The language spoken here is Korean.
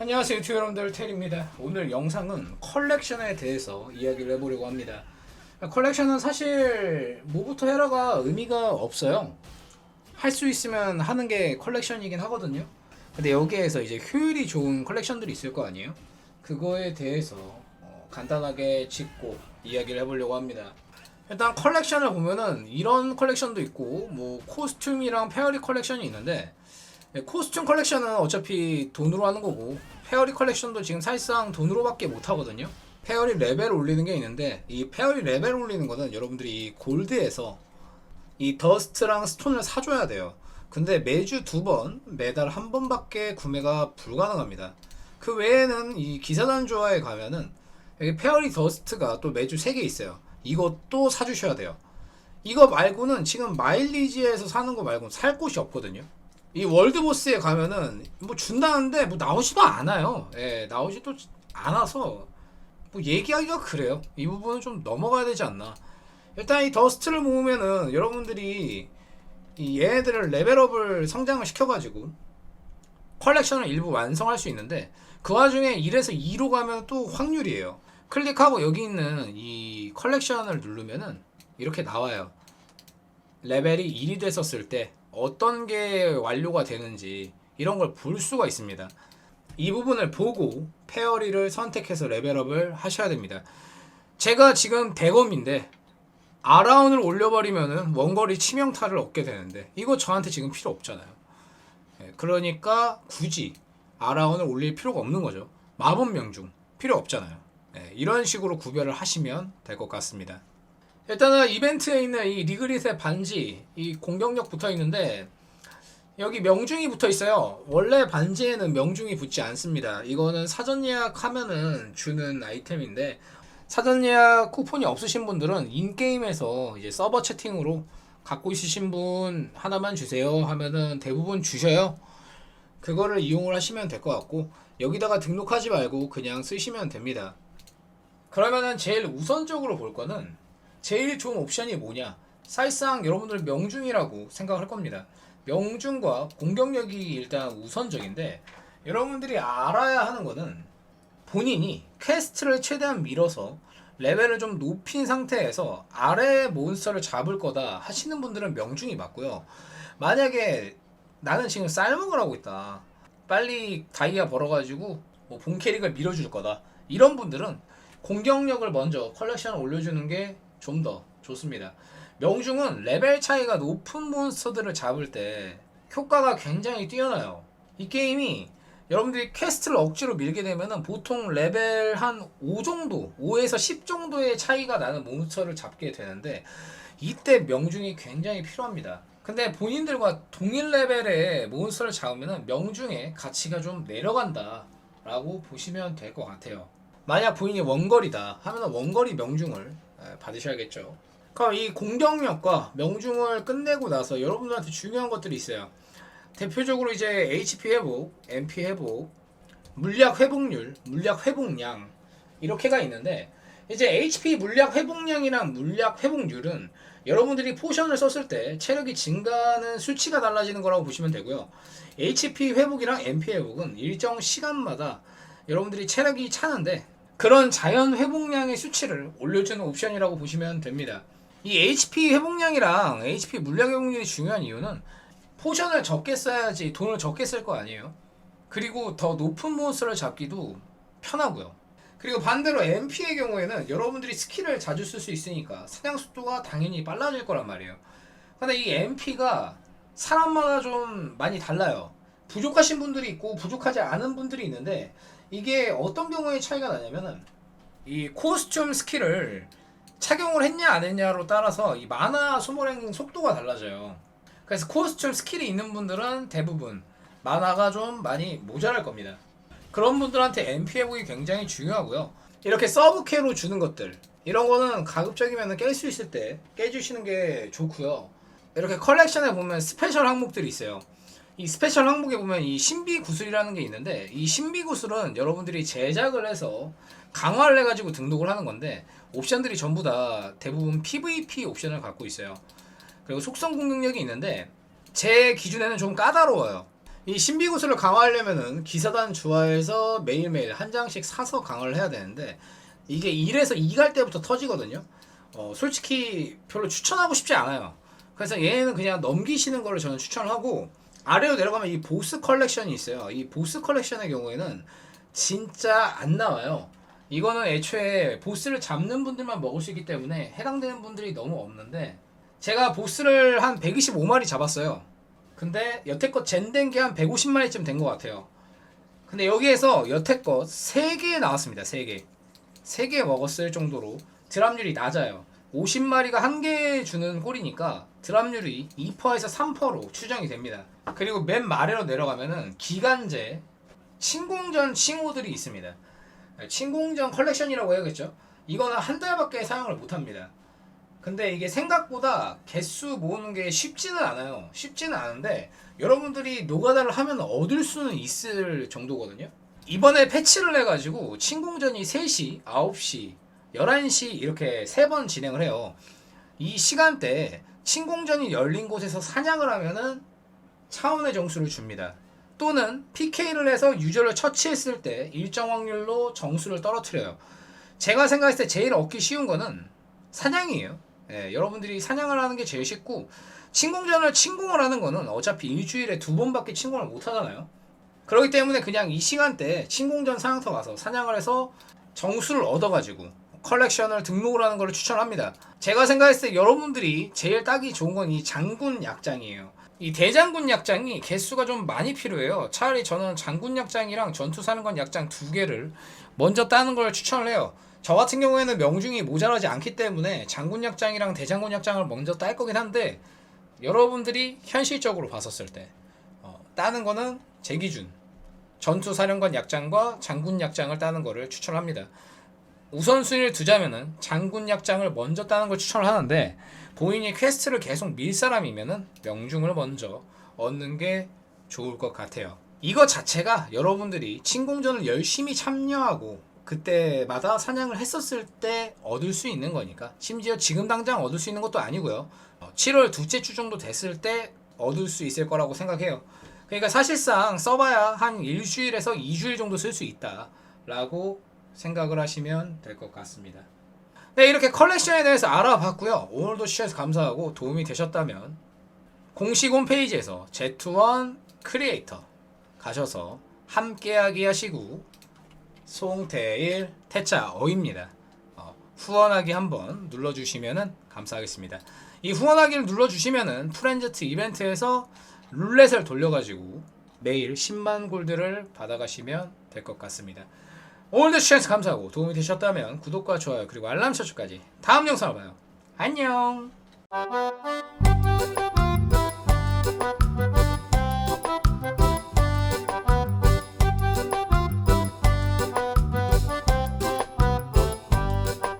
안녕하세요 유튜브 여러분들. 테리입니다. 오늘 영상은 컬렉션에 대해서 이야기를 해보려고 합니다. 컬렉션은 사실 뭐부터 해라가 의미가 없어요. 할 수 있으면 하는 게 컬렉션이긴 하거든요. 근데 여기에서 이제 효율이 좋은 컬렉션들이 있을 거 아니에요? 그거에 대해서 어, 간단하게 짚고 이야기를 해보려고 합니다. 일단 컬렉션을 보면은 이런 컬렉션도 있고 뭐 코스튬이랑 페어리 컬렉션이 있는데 네, 코스튬 컬렉션은 어차피 돈으로 하는 거고 페어리 컬렉션도 지금 사실상 돈으로밖에 못 하거든요. 페어리 레벨 올리는 게 있는데 이 페어리 레벨 올리는 거는 여러분들이 이 골드에서 이 더스트랑 스톤을 사줘야 돼요. 근데 매주 두 번, 매달 한 번밖에 구매가 불가능합니다. 그 외에는 이 기사단 조화에 가면은 여기 페어리 더스트가 또 매주 세개 있어요. 이것도 사주셔야 돼요. 이거 말고는 지금 마일리지에서 사는 거 말고는 살 곳이 없거든요. 이 월드보스에 가면은 뭐 준다는데 뭐 나오지도 않아요. 예, 나오지도 않아서 뭐 얘기하기가 그래요. 이 부분은 좀 넘어가야 되지 않나. 일단 이 더스트를 모으면은 여러분들이 이 얘네들을 레벨업을 성장을 시켜가지고 컬렉션을 일부 완성할 수 있는데 그 와중에 1에서 2로 가면 또 확률이에요. 클릭하고 여기 있는 이 컬렉션을 누르면은 이렇게 나와요. 레벨이 1이 됐었을 때 어떤 게 완료가 되는지 이런 걸 볼 수가 있습니다. 이 부분을 보고 페어리를 선택해서 레벨업을 하셔야 됩니다. 제가 지금 대검인데 아라운을 올려버리면은 원거리 치명타를 얻게 되는데 이거 저한테 지금 필요 없잖아요. 예, 그러니까 굳이 아라운을 올릴 필요가 없는 거죠. 마법 명중 필요 없잖아요. 예, 이런 식으로 구별을 하시면 될 것 같습니다. 일단은 이벤트에 있는 이 리그릿의 반지 이 공격력 붙어 있는데 여기 명중이 붙어 있어요. 원래 반지에는 명중이 붙지 않습니다. 이거는 사전 예약하면은 주는 아이템인데 사전 예약 쿠폰이 없으신 분들은 인게임에서 이제 서버 채팅으로 갖고 있으신 분 하나만 주세요 하면은 대부분 주셔요. 그거를 이용을 하시면 될 것 같고 여기다가 등록하지 말고 그냥 쓰시면 됩니다. 그러면은 제일 우선적으로 볼 거는 제일 좋은 옵션이 뭐냐? 사실상 여러분들 명중이라고 생각할 겁니다. 명중과 공격력이 일단 우선적인데 여러분들이 알아야 하는 거는 본인이 퀘스트를 최대한 밀어서 레벨을 좀 높인 상태에서 아래 몬스터를 잡을 거다 하시는 분들은 명중이 맞고요. 만약에 나는 지금 쌀먹을 하고 있다. 빨리 다이아 벌어가지고 뭐 본 캐릭을 밀어줄 거다. 이런 분들은 공격력을 먼저 컬렉션을 올려주는 게 좀 더 좋습니다. 명중은 레벨 차이가 높은 몬스터들을 잡을 때 효과가 굉장히 뛰어나요. 이 게임이 여러분들이 퀘스트를 억지로 밀게 되면은 보통 레벨 한 5 정도, 5에서 10 정도의 차이가 나는 몬스터를 잡게 되는데 이때 명중이 굉장히 필요합니다. 근데 본인들과 동일 레벨의 몬스터를 잡으면은 명중의 가치가 좀 내려간다 라고 보시면 될 것 같아요. 만약 본인이 원거리다 하면 원거리 명중을 에, 받으셔야겠죠. 그럼 이 공격력과 명중을 끝내고 나서 여러분들한테 중요한 것들이 있어요. 대표적으로 이제 HP 회복, MP 회복, 물약 회복률, 물약 회복량 이렇게가 있는데 이제 HP 물약 회복량이랑 물약 회복률은 여러분들이 포션을 썼을 때 체력이 증가하는 수치가 달라지는 거라고 보시면 되고요. HP 회복이랑 MP 회복은 일정 시간마다 여러분들이 체력이 차는데 그런 자연 회복량의 수치를 올려주는 옵션이라고 보시면 됩니다. 이 HP 회복량이랑 HP 물약 회복률이 중요한 이유는 포션을 적게 써야지 돈을 적게 쓸 거 아니에요. 그리고 더 높은 몬스터를 잡기도 편하고요. 그리고 반대로 MP의 경우에는 여러분들이 스킬을 자주 쓸 수 있으니까 사냥 속도가 당연히 빨라질 거란 말이에요. 근데 이 MP가 사람마다 좀 많이 달라요. 부족하신 분들이 있고 부족하지 않은 분들이 있는데 이게 어떤 경우에 차이가 나냐면은 이 코스튬 스킬을 착용을 했냐 안 했냐로 따라서 이 만화 소모량 속도가 달라져요. 그래서 코스튬 스킬이 있는 분들은 대부분 만화가 좀 많이 모자랄 겁니다. 그런 분들한테 MP 회복이 굉장히 중요하고요. 이렇게 서브캐로 주는 것들 이런 거는 가급적이면 깰 수 있을 때 깨주시는 게 좋고요. 이렇게 컬렉션에 보면 스페셜 항목들이 있어요. 이 스페셜 항목에 보면 이 신비 구슬이라는 게 있는데 이 신비 구슬은 여러분들이 제작을 해서 강화를 해가지고 등록을 하는 건데 옵션들이 전부 다 대부분 PVP 옵션을 갖고 있어요. 그리고 속성 공격력이 있는데 제 기준에는 좀 까다로워요. 이 신비 구슬을 강화하려면은 기사단 주화에서 매일매일 한 장씩 사서 강화를 해야 되는데 이게 1에서 2갈 때부터 터지거든요. 어, 솔직히 별로 추천하고 싶지 않아요. 그래서 얘는 그냥 넘기시는 거를 저는 추천하고 아래로 내려가면 이 보스 컬렉션이 있어요. 이 보스 컬렉션의 경우에는 진짜 안 나와요. 이거는 애초에 보스를 잡는 분들만 먹을 수 있기 때문에 해당되는 분들이 너무 없는데 제가 보스를 한 125마리 잡았어요. 근데 여태껏 젠된 게 한 150마리쯤 된 것 같아요. 근데 여기에서 여태껏 3개 나왔습니다. 3개. 3개 먹었을 정도로 드랍률이 낮아요. 50마리가 한 개 주는 꼴이니까 드랍률이 2%에서 3%로 추정이 됩니다. 그리고 맨 아래로 내려가면은 기간제 침공전 칭호들이 있습니다. 침공전 컬렉션이라고 해야겠죠. 이거는 한 달밖에 사용을 못합니다. 근데 이게 생각보다 개수 모으는 게 쉽지는 않아요. 쉽지는 않은데 여러분들이 노가다를 하면 얻을 수는 있을 정도거든요. 이번에 패치를 해가지고 침공전이 3시, 9시, 11시 이렇게 세 번 진행을 해요. 이 시간대에 침공전이 열린 곳에서 사냥을 하면은 차원의 정수를 줍니다. 또는 PK를 해서 유저를 처치했을 때 일정 확률로 정수를 떨어뜨려요. 제가 생각했을 때 제일 얻기 쉬운 거는 사냥이에요. 예, 여러분들이 사냥을 하는 게 제일 쉽고 침공전을 침공을 하는 거는 어차피 일주일에 두 번밖에 침공을 못 하잖아요. 그렇기 때문에 그냥 이 시간대에 침공전 사냥터 가서 사냥을 해서 정수를 얻어가지고 컬렉션을 등록을 하는 걸 추천합니다. 제가 생각했을 때 여러분들이 제일 따기 좋은 건 이 장군 약장이에요. 이 대장군 약장이 개수가 좀 많이 필요해요. 차라리 저는 장군 약장이랑 전투 사는 건 약장 두 개를 먼저 따는 걸 추천을 해요. 저 같은 경우에는 명중이 모자라지 않기 때문에 장군 약장이랑 대장군 약장을 먼저 딸 거긴 한데 여러분들이 현실적으로 봤었을 때 어, 따는 거는 제 기준 전투 사령관 약장과 장군 약장을 따는 거를 추천합니다. 우선순위를 두자면은 장군 약장을 먼저 따는 걸 추천을 하는데 본인이 퀘스트를 계속 밀 사람이면은 명중을 먼저 얻는 게 좋을 것 같아요. 이거 자체가 여러분들이 침공전을 열심히 참여하고 그때마다 사냥을 했었을 때 얻을 수 있는 거니까 심지어 지금 당장 얻을 수 있는 것도 아니고요. 7월 둘째 주 정도 됐을 때 얻을 수 있을 거라고 생각해요. 그러니까 사실상 써봐야 한 일주일에서 2주일 정도 쓸 수 있다라고 생각을 하시면 될 것 같습니다. 네, 이렇게 컬렉션에 대해서 알아봤고요. 오늘도 시청해서 감사하고 도움이 되셨다면 공식 홈페이지에서 Z1 크리에이터 가셔서 함께하기 하시고 송태일 태자 어입니다. 어, 후원하기 한번 눌러주시면 감사하겠습니다. 이 후원하기를 눌러주시면은 프렌즈트 이벤트에서 룰렛을 돌려가지고 매일 10만 골드를 받아가시면 될 것 같습니다. 오늘도 시청해서 감사하고 도움이 되셨다면 구독과 좋아요 그리고 알람 설정까지 다음 영상으로 봐요. 안녕.